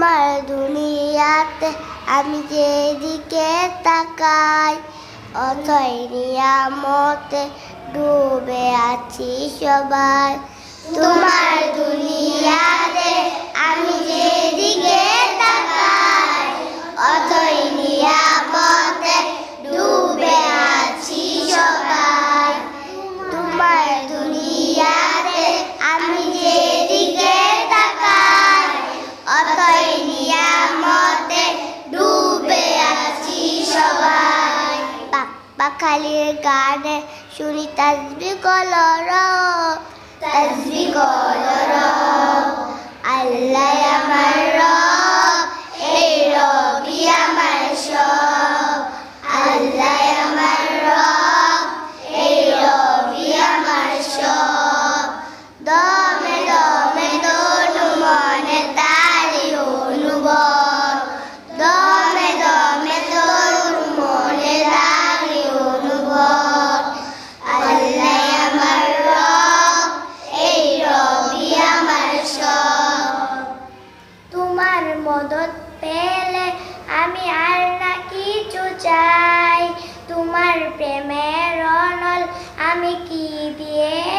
তোমার দুনিয়াতে আমি যেদিকে তাকাই অথয় মতে ডুবে আছি সবাই। তোমার দুনিয়া কালির গানে শুনি তাসবি কলরব की दिए